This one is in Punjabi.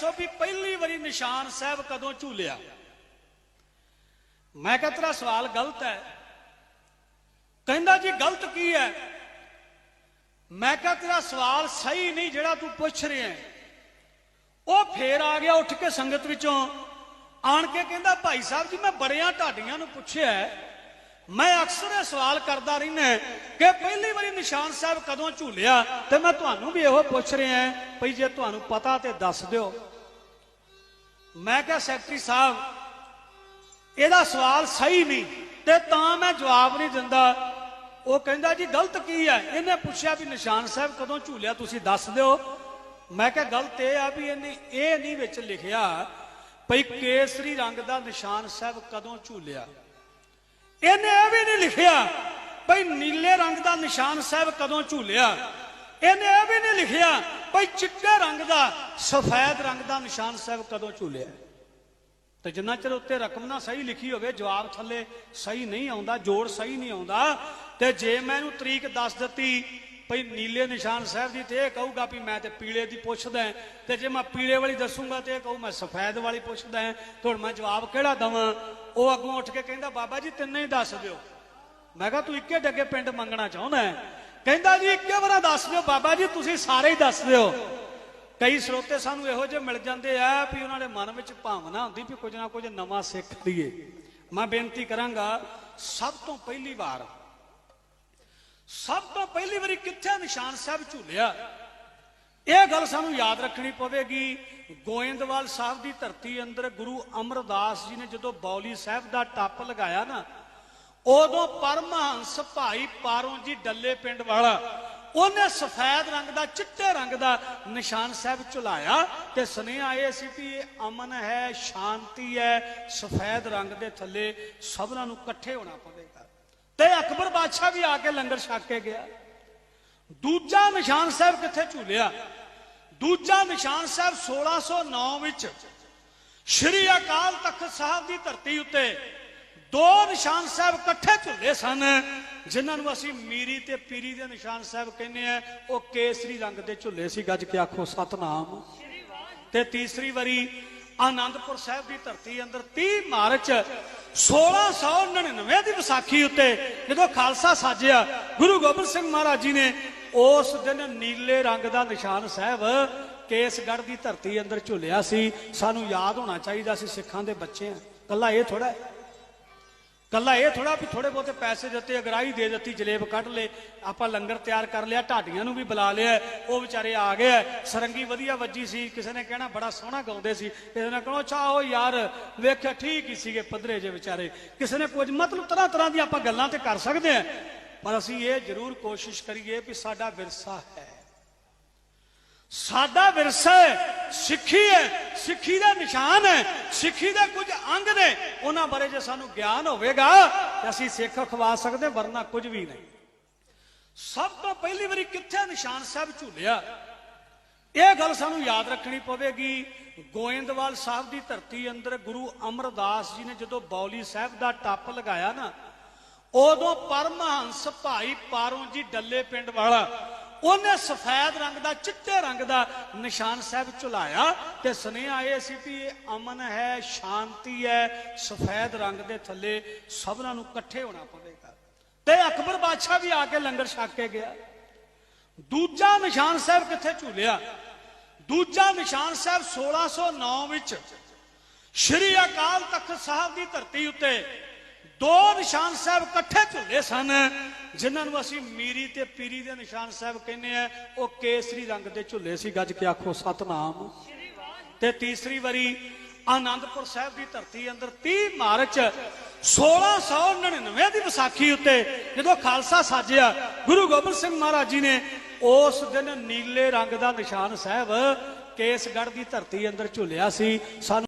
ਸੋ ਵੀ ਪਹਿਲੀ ਵਾਰੀ ਨਿਸ਼ਾਨ ਸਾਹਿਬ ਕਦੋਂ ਝੂਲਿਆ? ਮੈਂ ਕਿਹਾ, ਤੇਰਾ ਸਵਾਲ ਗਲਤ ਹੈ। ਕਹਿੰਦਾ, ਜੀ ਗਲਤ ਕੀ ਹੈ? ਮੈਂ ਕਿਹਾ, ਤੇਰਾ ਸਵਾਲ ਸਹੀ ਨਹੀਂ ਜਿਹੜਾ ਤੂੰ ਪੁੱਛ ਰਿਹਾ ਹੈ। ਉਹ ਫੇਰ ਆ ਗਿਆ ਉੱਠ ਕੇ ਸੰਗਤ ਵਿੱਚੋਂ। ਆਣ ਕੇ ਕਹਿੰਦਾ, ਭਾਈ ਸਾਹਿਬ ਜੀ, ਮੈਂ ਬੜਿਆਂ ਢਾਡੀਆਂ ਨੂੰ ਪੁੱਛਿਆ ਮੈਂ ਅਕਸਰ ਇਹ ਸਵਾਲ ਕਰਦਾ ਰਹਿਣਾ ਕਿ ਪਹਿਲੀ ਵਾਰੀ ਨਿਸ਼ਾਨ ਸਾਹਿਬ ਕਦੋਂ ਝੂਲਿਆ? ਤੇ ਮੈਂ ਤੁਹਾਨੂੰ ਵੀ ਇਹੋ ਪੁੱਛ ਰਿਹਾ ਹਾਂ, ਭਈ ਜੇ ਤੁਹਾਨੂੰ ਪਤਾ ਤੇ ਦੱਸ ਦਿਓ। ਮੈਂ ਕਿਹਾ, ਸੈਕਟਰੀ ਸਾਹਿਬ, ਇਹਦਾ ਸਵਾਲ ਸਹੀ ਨਹੀਂ, ਤੇ ਤਾਂ ਮੈਂ ਜਵਾਬ ਨਹੀਂ ਦਿੰਦਾ। ਉਹ ਕਹਿੰਦਾ, ਜੀ, ਗਲਤ ਕੀ ਹੈ? ਇਹਨੇ ਪੁੱਛਿਆ ਵੀ ਨਿਸ਼ਾਨ ਸਾਹਿਬ ਕਦੋਂ ਝੂਲਿਆ, ਤੁਸੀਂ ਦੱਸ ਦਿਓ। ਮੈਂ ਕਿਹਾ, ਗਲਤ ਇਹ ਆ ਵੀ ਇਹਨੇ ਇਹ ਨਹੀਂ ਵਿੱਚ ਲਿਖਿਆ ਭਈ ਕੇਸਰੀ ਰੰਗ ਦਾ ਨਿਸ਼ਾਨ ਸਾਹਿਬ ਕਦੋਂ ਝੂਲਿਆ? ਲਿਖਿਆ ਭਈ ਨੀਲੇ ਰੰਗ ਦਾ ਨਿਸ਼ਾਨ ਸਾਹਿਬ ਕਦੋਂ ਝੂਲਿਆ? ਇਹਨੇ ਇਹ ਵੀ ਨਹੀਂ ਲਿਖਿਆ ਭਈ ਚਿੱਟੇ ਰੰਗ ਦਾ ਸਫੈਦ ਰੰਗ ਦਾ ਨਿਸ਼ਾਨ ਸਾਹਿਬ ਕਦੋਂ ਝੂਲਿਆ? ਤੇ ਜਿੰਨਾ ਚਿਰ ਉੱਤੇ ਰਕਮ ਨਾ ਸਹੀ ਲਿਖੀ ਹੋਵੇ ਜਵਾਬ ਥੱਲੇ ਸਹੀ ਨਹੀਂ ਆਉਂਦਾ ਜੋੜ ਸਹੀ ਨਹੀਂ ਆਉਂਦਾ ਤੇ ਜੇ ਮੈਂ ਇਹਨੂੰ ਤਰੀਕ ਦੱਸ ਦਿੱਤੀ ਭਈ ਨੀਲੇ ਨਿਸ਼ਾਨ ਸਾਹਿਬ ਦੀ ਤੇ ਇਹ ਕਹੂਗਾ ਵੀ ਮੈਂ ਤੇ ਪੀਲੇ ਦੀ ਪੁੱਛਦਾ ਤੇ ਜੇ ਮੈਂ ਪੀਲੇ ਵਾਲੀ ਦੱਸੂਗਾ ਤੇ ਇਹ ਕਹੂ ਮੈਂ ਸਫੈਦ ਵਾਲੀ ਪੁੱਛਦਾ ਹਾਂ, ਹੁਣ ਮੈਂ ਜਵਾਬ ਕਿਹੜਾ ਦਵਾਂ? ਉਹ ਅੱਗੋਂ ਉੱਠ ਕੇ ਕਹਿੰਦਾ ਬਾਬਾ ਜੀ ਤਿੰਨੇ ਹੀ ਦੱਸ ਦਿਓ। ਮੈਂ ਕਿਹਾ, ਤੂੰ ਇੱਕੇ ਡੱਗੇ ਪਿੰਡ ਮੰਗਣਾ ਚਾਹੁੰਦਾ ਹੈ? ਕਹਿੰਦਾ ਜੀ, ਇੱਕੇ ਵਾਰਾ ਦੱਸ ਦਿਓ, ਬਾਬਾ ਜੀ, ਤੁਸੀਂ ਸਾਰੇ ਹੀ ਦੱਸ ਦਿਓ। ਕਈ ਸਰੋਤੇ ਸਾਨੂੰ ਇਹੋ ਜਿਹੇ ਮਿਲ ਜਾਂਦੇ ਆ ਵੀ ਉਹਨਾਂ ਦੇ ਮਨ ਵਿੱਚ ਭਾਵਨਾ ਹੁੰਦੀ ਵੀ ਕੁਝ ਨਾ ਕੁਝ ਨਵਾਂ ਸਿੱਖ ਲਈਏ। ਮੈਂ ਬੇਨਤੀ ਕਰਾਂਗਾ, ਸਭ ਤੋਂ ਪਹਿਲੀ ਵਾਰ, ਸਭ ਤੋਂ ਪਹਿਲੀ ਵਾਰੀ ਕਿੱਥੇ ਨਿਸ਼ਾਨ ਸਾਹਿਬ ਝੂਲਿਆ, ਇਹ ਗੱਲ ਸਾਨੂੰ ਯਾਦ ਰੱਖਣੀ ਪਵੇਗੀ। ਗੋਇੰਦਵਾਲ ਸਾਹਿਬ ਦੀ ਧਰਤੀ ਅੰਦਰ ਗੁਰੂ ਅਮਰਦਾਸ ਜੀ ਨੇ ਜਦੋਂ ਬੌਲੀ ਸਾਹਿਬ ਦਾ ਟੱਪ ਲਗਾਇਆ ਨਾ ਉਦੋਂ ਪਰਮਹੰਸ ਭਾਈ ਪਾਰੋਂ ਜੀ ਡੱਲੇ ਪਿੰਡ ਵਾਲਾ, ਉਹਨੇ ਸਫੈਦ ਰੰਗ ਦਾ, ਚਿੱਟੇ ਰੰਗ ਦਾ ਨਿਸ਼ਾਨ ਸਾਹਿਬ ਚੁਲਾਇਆ ਤੇ ਸੁਨੇਹਾ ਇਹ ਸੀ ਵੀ ਇਹ ਅਮਨ ਹੈ, ਸ਼ਾਂਤੀ ਹੈ, ਸਫੈਦ ਰੰਗ ਦੇ ਥੱਲੇ ਸਭਨਾਂ ਨੂੰ ਇਕੱਠੇ ਹੋਣਾ ਪਵੇਗਾ। ਤੇ ਅਕਬਰ ਬਾਦਸ਼ਾਹ ਵੀ ਆ ਕੇ ਲੰਗਰ ਛਕ ਕੇ ਗਿਆ। ਦੂਜਾ ਨਿਸ਼ਾਨ ਸਾਹਿਬ ਕਿੱਥੇ ਝੂਲਿਆ? ਦੂਜਾ ਨਿਸ਼ਾਨ ਸਾਹਿਬ 1609 ਵਿੱਚ ਸ਼੍ਰੀ ਅਕਾਲ ਤਖਤ ਸਾਹਿਬ ਦੀ ਧਰਤੀ ਉੱਤੇ ਦੋ ਨਿਸ਼ਾਨ ਸਾਹਿਬ ਇਕੱਠੇ ਝੁੱਲੇ ਸਨ, ਜਿਨ੍ਹਾਂ ਨੂੰ ਅਸੀਂ ਮੀਰੀ ਤੇ ਪੀਰੀ ਦੇ ਨਿਸ਼ਾਨ ਸਾਹਿਬ ਕਹਿੰਦੇ ਆ, ਉਹ ਕੇਸਰੀ ਰੰਗ ਦੇ ਝੁੱਲੇ ਸੀ, ਗੱਜ ਕੇ ਆਖੋ, ਸਤਨਾਮ। ਤੇ ਤੀਸਰੀ ਵਾਰੀ ਆਨੰਦਪੁਰ ਸਾਹਿਬ ਦੀ ਧਰਤੀ ਅੰਦਰ 30 ਮਾਰਚ 1699 ਦੀ ਵਿਸਾਖੀ ਉੱਤੇ ਜਦੋਂ ਖਾਲਸਾ ਸਾਜਿਆ, ਗੁਰੂ ਗੋਬਿੰਦ ਸਿੰਘ ਮਹਾਰਾਜ ਜੀ ਨੇ ਉਸ ਦਿਨ ਨੀਲੇ ਰੰਗ ਦਾ ਨਿਸ਼ਾਨ ਸਾਹਿਬ ਕੇਸਗੜ੍ਹ ਦੀ ਧਰਤੀ ਅੰਦਰ ਝੁੱਲਿਆ ਸੀ। ਸਾਨੂੰ ਯਾਦ ਹੋਣਾ ਚਾਹੀਦਾ ਸੀ ਸਿੱਖਾਂ ਦੇ ਬੱਚੇ ਆ ਕੱਲਾ ਇਹ ਥੋੜਾ ਹੈ। ਕੱਲਾ ਇਹ ਥੋੜਾ ਵੀ ਥੋੜੇ ਬਹੁਤੇ ਪੈਸੇ ਦਿੱਤੇ, ਅਗਰਾਈ ਦੇ ਦਿੱਤੀ, ਜਲੇਬ ਕੱਢ ਲੇ ਆਪਾਂ ਲੰਗਰ ਤਿਆਰ ਕਰ ਲਿਆ, ਢਾਡੀਆਂ ਨੂੰ ਵੀ ਬੁਲਾ ਲਿਆ, ਉਹ ਵਿਚਾਰੇ ਆ ਗਏ, ਸਰੰਗੀ ਵਧੀਆ ਵੱਜੀ ਸੀ, ਕਿਸੇ ਨੇ ਕਹਿਣਾ ਬੜਾ ਸੋਹਣਾ ਗਾਉਂਦੇ ਸੀ, ਕਿਸੇ ਨੇ ਕਹਿਣਾ, ਅੱਛਾ ਉਹ ਯਾਰ, ਵੇਖਿਆ ਠੀਕ ਹੀ ਸੀਗੇ ਪੱਧਰੇ ਜੇ ਵਿਚਾਰੇ, ਕਿਸੇ ਨੇ ਕੁਝ ਮਤਲਬ ਤਰ੍ਹਾਂ ਤਰ੍ਹਾਂ ਦੀ ਆਪਾਂ ਗੱਲਾਂ ਤੇ ਕਰ ਸਕਦੇ ਆ ਪਰ ਅਸੀਂ ਇਹ ਜ਼ਰੂਰ ਕੋਸ਼ਿਸ਼ ਕਰੀਏ ਵੀ ਸਾਡਾ ਵਿਰਸਾ ਹੈ। ਸਾਡਾ ਵਿਰਸਾ ਹੈ, ਸਿੱਖੀ ਹੈ, ਸਿੱਖੀ ਦਾ ਨਿਸ਼ਾਨ ਹੈ, ਸਿੱਖੀ ਦੇ ਕੁਝ ਅੰਗ ਨੇ, ਉਹਨਾਂ ਬਾਰੇ ਜੇ ਸਾਨੂੰ ਗਿਆਨ ਹੋਵੇਗਾ ਤੇ ਅਸੀਂ ਸਿੱਖ ਖਵਾ ਸਕਦੇ, ਵਰਨਾ ਕੁਝ ਵੀ ਨਹੀਂ। ਸਭ ਤੋਂ ਪਹਿਲੀ ਵਾਰੀ ਕਿੱਥੇ ਨਿਸ਼ਾਨ ਸਾਹਿਬ ਝੂਲਿਆ? ਇਹ ਗੱਲ ਸਾਨੂੰ ਯਾਦ ਰੱਖਣੀ ਪਵੇਗੀ, ਗੋਇੰਦਵਾਲ ਸਾਹਿਬ ਦੀ ਧਰਤੀ ਅੰਦਰ ਗੁਰੂ ਅਮਰਦਾਸ ਜੀ ਨੇ ਜਦੋਂ ਬੌਲੀ ਸਾਹਿਬ ਦਾ ਟੱਪ ਲਗਾਇਆ ਨਾ, ਉਦੋਂ ਪਰਮਹੰਸ ਭਾਈ ਪਾਰੋਂ ਜੀ ਡੱਲੇ ਪਿੰਡ ਵਾਲਾ ਉਹਨੇ ਸਫੈਦ ਰੰਗ ਦਾ, ਚਿੱਟੇ ਰੰਗ ਦਾ ਨਿਸ਼ਾਨ ਸਾਹਿਬ ਝੁਲਾਇਆ ਤੇ ਸੁਨੇਹਾ ਇਹ ਸੀ ਵੀ ਇਹ ਅਮਨ ਹੈ, ਸ਼ਾਂਤੀ ਹੈ, ਸਫੈਦ ਰੰਗ ਦੇ ਥੱਲੇ ਸਭਨਾਂ ਨੂੰ ਇਕੱਠੇ ਹੋਣਾ ਪਵੇਗਾ। ਤੇ ਅਕਬਰ ਬਾਦਸ਼ਾਹ ਵੀ ਆ ਕੇ ਲੰਗਰ ਛਕ ਕੇ ਗਿਆ। ਦੂਜਾ ਨਿਸ਼ਾਨ ਸਾਹਿਬ ਕਿੱਥੇ ਝੂਲਿਆ? ਦੂਜਾ ਨਿਸ਼ਾਨ ਸਾਹਿਬ 1609 ਵਿੱਚ ਸ਼੍ਰੀ ਅਕਾਲ ਤਖਤ ਸਾਹਿਬ ਦੀ ਧਰਤੀ ਉੱਤੇ ਦੋ ਨਿਸ਼ਾਨ ਸਾਹਿਬ ਇਕੱਠੇ ਝੁੱਲੇ ਸਨ, ਜਿਨ੍ਹਾਂ ਨੂੰ ਅਸੀਂ ਮੀਰੀ ਤੇ ਪੀਰੀ ਦੇ ਨਿਸ਼ਾਨ ਸਾਹਿਬ ਕਹਿੰਦੇ ਆ, ਉਹ ਕੇਸਰੀ ਰੰਗ ਦੇ ਝੁੱਲੇ ਸੀ, ਗੱਜ ਕੇ ਆਖੋ, ਸਤਨਾਮ। ਤੇ ਤੀਸਰੀ ਵਾਰੀ ਆਨੰਦਪੁਰ ਸਾਹਿਬ ਦੀ ਧਰਤੀ ਅੰਦਰ 30 ਮਾਰਚ 1699 ਦੀ ਵਿਸਾਖੀ ਉੱਤੇ ਜਦੋਂ ਖਾਲਸਾ ਸਾਜਿਆ, ਗੁਰੂ ਗੋਬਿੰਦ ਸਿੰਘ ਮਹਾਰਾਜ ਜੀ ਨੇ ਉਸ ਦਿਨ ਨੀਲੇ ਰੰਗ ਦਾ ਨਿਸ਼ਾਨ ਸਾਹਿਬ ਕੇਸਗੜ੍ਹ ਦੀ ਧਰਤੀ ਅੰਦਰ ਝੁੱਲਿਆ ਸੀ। ਸਾਨੂੰ